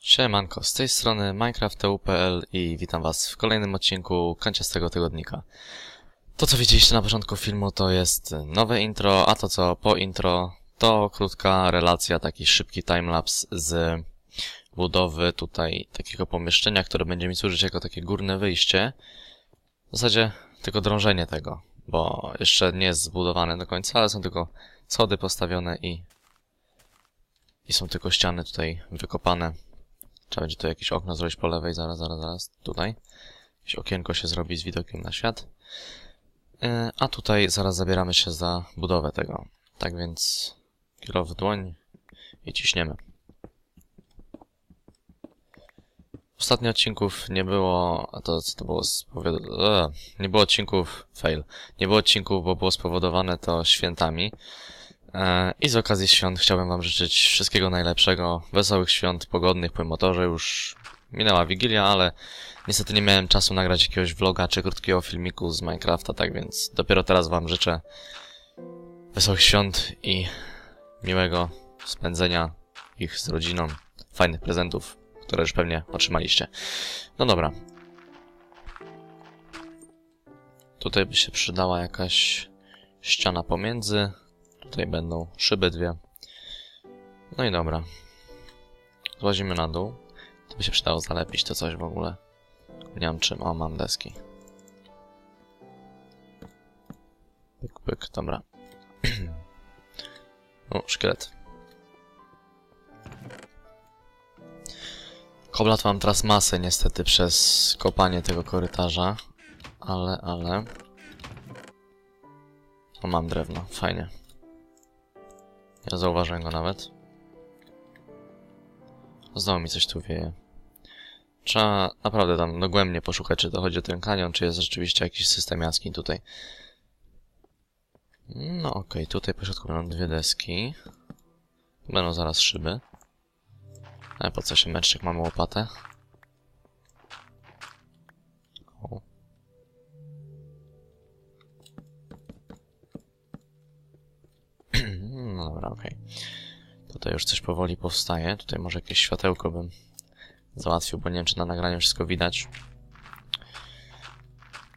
Siemanko, z tej strony minecraft.tu.pl i witam was w kolejnym odcinku Kanciastego Tygodnika. To co widzieliście na początku filmu to jest nowe intro, a to co po intro to krótka relacja, taki szybki timelapse z budowy tutaj takiego pomieszczenia, które będzie mi służyć jako takie górne wyjście. W zasadzie tylko drążenie tego, bo jeszcze nie jest zbudowane do końca, ale są tylko schody postawione i i są tylko ściany tutaj wykopane. Trzeba będzie tu jakieś okno zrobić po lewej, zaraz, zaraz, zaraz, tutaj. Jakieś okienko się zrobi z widokiem na świat. Yy, a tutaj zaraz zabieramy się za budowę tego. Tak więc kilo w dłoń i ciśniemy. Ostatnio odcinków nie było, a to co to było spowodowane? Nie było odcinków, fail. Nie było odcinków, bo było spowodowane to świętami. E, I z okazji świąt chciałbym wam życzyć wszystkiego najlepszego, wesołych świąt, pogodnych, pomimo to, już minęła Wigilia, ale niestety nie miałem czasu nagrać jakiegoś vloga czy krótkiego filmiku z Minecrafta, tak więc dopiero teraz wam życzę wesołych świąt i miłego spędzenia ich z rodziną, fajnych prezentów, które już pewnie otrzymaliście. No dobra. Tutaj by się przydała jakaś ściana pomiędzy, Tutaj będą szyby dwie. No i dobra. Złazimy na dół. To by się przydało zalepić to coś w ogóle. Nie mam czym. O, mam deski. Pyk, pyk, dobra. o, szkielet. Koblat mam teraz masę niestety przez kopanie tego korytarza. Ale, ale... O, mam drewno. Fajnie. Ja zauważyłem go nawet. Znowu mi coś tu wieje. Trzeba naprawdę tam dogłębnie poszukać, czy to chodzi o ten kanion, czy jest rzeczywiście jakiś system jaskiń tutaj. No okej, okay. tutaj po środku będą dwie deski. Będą zaraz szyby. Ale po co się męczyć, jak mamy łopatę? Dobra, okej. Okay. Tutaj już coś powoli powstaje. Tutaj może jakieś światełko bym załatwił, bo nie wiem, czy na nagraniu wszystko widać.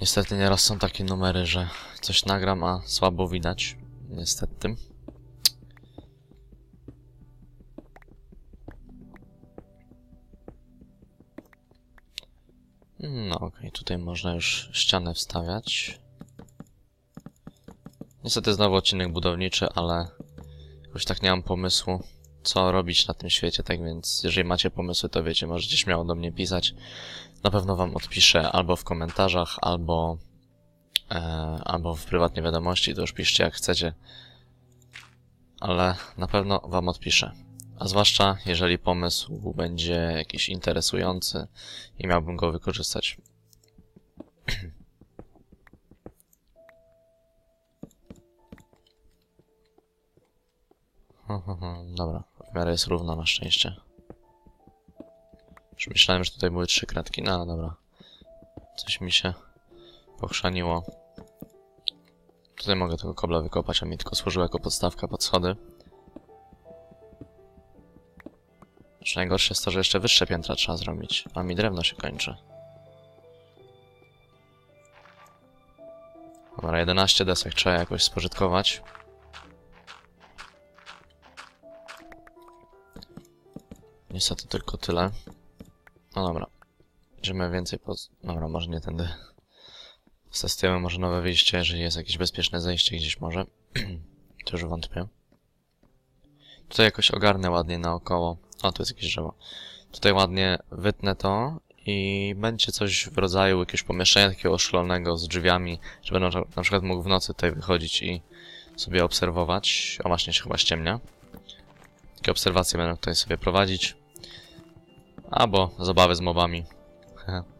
Niestety nieraz są takie numery, że coś nagram, a słabo widać. Niestety. No okej, okay. tutaj można już ścianę wstawiać. Niestety znowu odcinek budowniczy, ale Jakoś tak nie mam pomysłu, co robić na tym świecie, tak więc jeżeli macie pomysły, to wiecie, możecie śmiało do mnie pisać. Na pewno wam odpiszę albo w komentarzach, albo, e, albo w prywatnej wiadomości, to już piszcie jak chcecie. Ale na pewno wam odpiszę. A zwłaszcza, jeżeli pomysł będzie jakiś interesujący i miałbym go wykorzystać. Dobra, w miarę jest równo na szczęście. Już myślałem, że tutaj były trzy kratki, no ale dobra. Coś mi się pochrzaniło. Tutaj mogę tego kobla wykopać, a mi tylko służył jako podstawka pod schody. Znaczy najgorsze jest to, że jeszcze wyższe piętra trzeba zrobić, a mi drewno się kończy. Dobra, 11 desek trzeba jakoś spożytkować. Niestety tylko tyle. No dobra. Idziemy więcej po... Dobra, może nie tędy. Zastosujemy może nowe wyjście, jeżeli jest jakieś bezpieczne zejście gdzieś może. to już wątpię. Tutaj jakoś ogarnę ładnie naokoło. O, tu jest jakieś drzewo. Tutaj ładnie wytnę to i będzie coś w rodzaju jakiegoś pomieszczenia takiego szklonego z drzwiami, że będę na przykład mógł w nocy tutaj wychodzić i sobie obserwować. O, właśnie się chyba ściemnia. Takie obserwacje będę tutaj sobie prowadzić. Albo zabawy z mobami.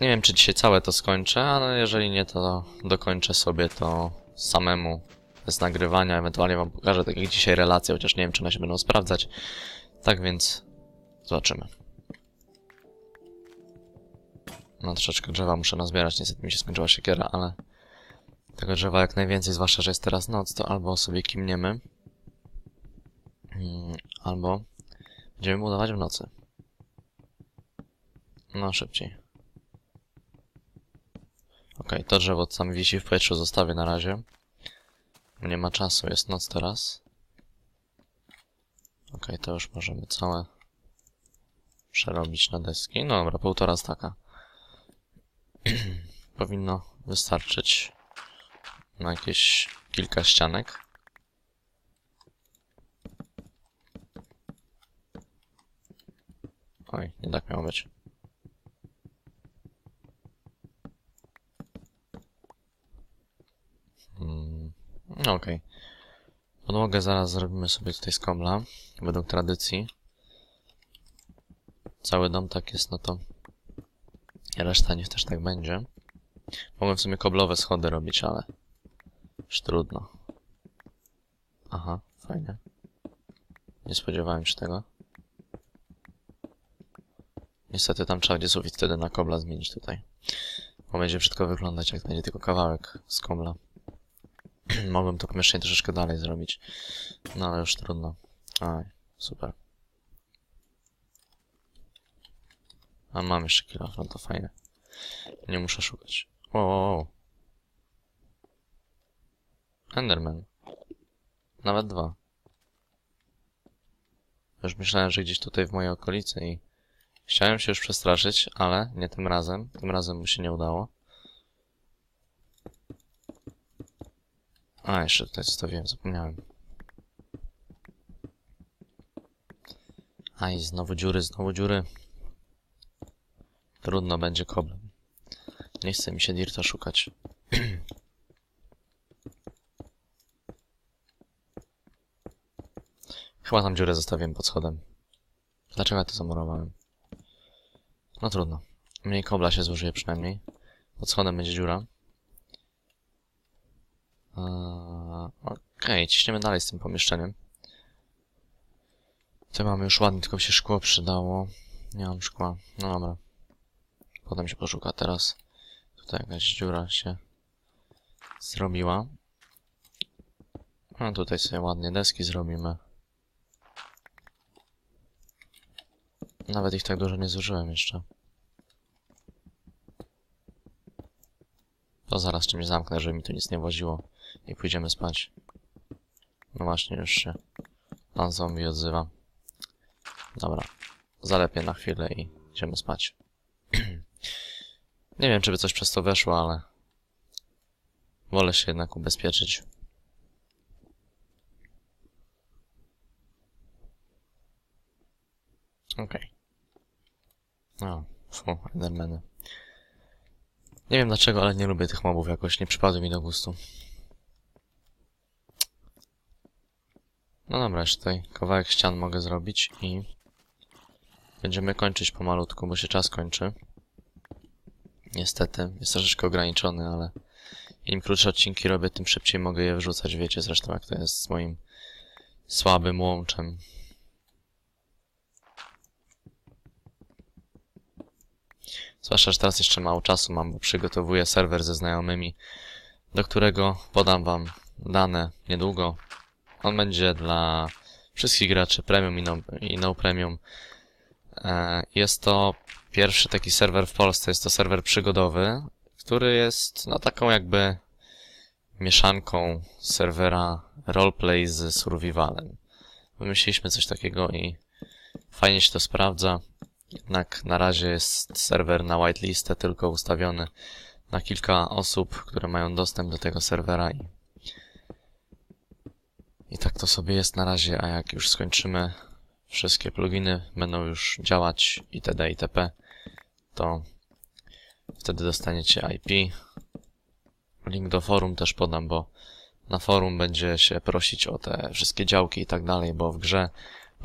nie wiem, czy dzisiaj całe to skończę, ale jeżeli nie, to dokończę sobie to samemu bez nagrywania. Ewentualnie wam pokażę, tak jak dzisiaj, relacje, chociaż nie wiem, czy one się będą sprawdzać. Tak więc zobaczymy. No troszeczkę drzewa muszę nazbierać, niestety mi się skończyła siekiera, ale tego drzewa jak najwięcej, zwłaszcza, że jest teraz noc, to albo sobie kimniemy, mm, albo będziemy budować w nocy. No, szybciej. Okej, to drzewo tam wisi w powietrzu, zostawię na razie. Nie ma czasu, jest noc teraz. Okej, to już możemy całe przerobić na deski. No dobra, półtora staka. Powinno wystarczyć na jakieś kilka ścianek. Oj, nie tak miało być. Hmm, no okej. Podłogę zaraz zrobimy sobie tutaj z kobla, według tradycji. Cały dom tak jest, no to reszta niech też tak będzie. Mogłem w sumie koblowe schody robić, ale już trudno. Aha, fajnie. Nie spodziewałem się tego. Niestety tam trzeba będzie sufit wtedy na kobla zmienić tutaj. Bo będzie brzydko wyglądać, jak będzie tylko kawałek z kobla. Mogłem to pomieszczenie troszeczkę dalej zrobić. No ale już trudno. Aj, super. A mam jeszcze kilo, no to fajne. Nie muszę szukać. O. Enderman. Nawet dwa. Już myślałem, że gdzieś tutaj w mojej okolicy i chciałem się już przestraszyć, ale nie tym razem. Tym razem mu się nie udało. A, jeszcze tutaj zostawiłem, zapomniałem. Aj, znowu dziury, znowu dziury. Trudno będzie koblem. Nie chce mi się dirta szukać. Chyba tam dziurę zostawiłem pod schodem. Dlaczego ja to zamurowałem? No trudno. Mniej kobla się zużyje przynajmniej. Pod schodem będzie dziura. Eee, Okej, okay, ciśniemy dalej z tym pomieszczeniem. Tutaj mamy już ładnie, tylko się szkło przydało. Nie mam szkła. No dobra. Potem się poszuka teraz. Tutaj jakaś dziura się zrobiła. No tutaj sobie ładnie deski zrobimy. Nawet ich tak dużo nie zużyłem jeszcze. To zaraz czymś zamknę, żeby mi tu nic nie woziło. I pójdziemy spać. No właśnie, już się pan zombie odzywa. Dobra. Zalepię na chwilę i idziemy spać. nie wiem, czy by coś przez to weszło, ale... Wolę się jednak ubezpieczyć. Okej. Okay. O, fu, Endermany. Nie wiem dlaczego, ale nie lubię tych mobów jakoś, nie przypadły mi do gustu. No dobra, jeszcze tutaj kawałek ścian mogę zrobić i będziemy kończyć pomalutku, bo się czas kończy. Niestety, jest troszeczkę ograniczony, ale im krótsze odcinki robię, tym szybciej mogę je wrzucać, wiecie zresztą jak to jest z moim słabym łączem. Zwłaszcza, że teraz jeszcze mało czasu mam, bo przygotowuję serwer ze znajomymi, do którego podam wam dane niedługo. On będzie dla wszystkich graczy premium i no, i no premium. E, jest to pierwszy taki serwer w Polsce, jest to serwer przygodowy, który jest no taką jakby mieszanką serwera roleplay z survivalem. Wymyśliliśmy coś takiego i fajnie się to sprawdza. Jednak na razie jest serwer na whitelistę tylko ustawiony na kilka osób, które mają dostęp do tego serwera i, i tak to sobie jest na razie, a jak już skończymy wszystkie pluginy będą już działać itd. itp. to wtedy dostaniecie IP. Link do forum też podam, bo na forum będzie się prosić o te wszystkie działki i tak dalej, bo w grze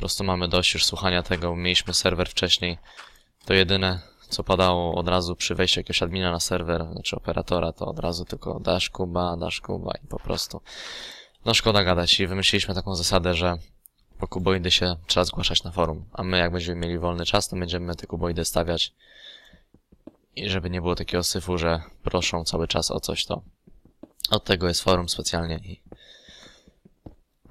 prostu mamy dość już słuchania tego. Mieliśmy serwer wcześniej. To jedyne, co padało od razu przy wejściu jakiegoś admina na serwer, znaczy operatora, to od razu tylko dash kuba, dash kuba i po prostu. No szkoda gadać i wymyśliliśmy taką zasadę, że po kuboidy się trzeba zgłaszać na forum, a my jak będziemy mieli wolny czas, to będziemy te kuboidy stawiać i żeby nie było takiego syfu, że proszą cały czas o coś, to Od tego jest forum specjalnie i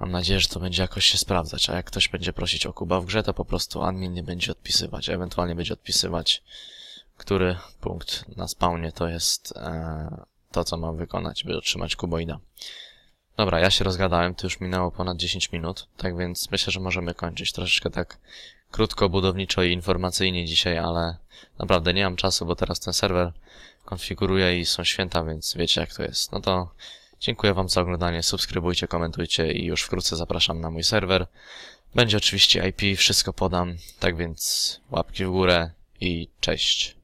mam nadzieję, że to będzie jakoś się sprawdzać, a jak ktoś będzie prosić o Kuba w grze, to po prostu admin nie będzie odpisywać, ewentualnie będzie odpisywać, który punkt na spawnie to jest e, to, co mam wykonać, by otrzymać kuboida. Dobra, ja się rozgadałem, to już minęło ponad 10 minut, tak więc myślę, że możemy kończyć. Troszeczkę tak krótko, budowniczo i informacyjnie dzisiaj, ale naprawdę nie mam czasu, bo teraz ten serwer konfiguruję i są święta, więc wiecie jak to jest. No to dziękuję wam za oglądanie, subskrybujcie, komentujcie i już wkrótce zapraszam na mój serwer. Będzie oczywiście IP, wszystko podam, tak więc łapki w górę i cześć.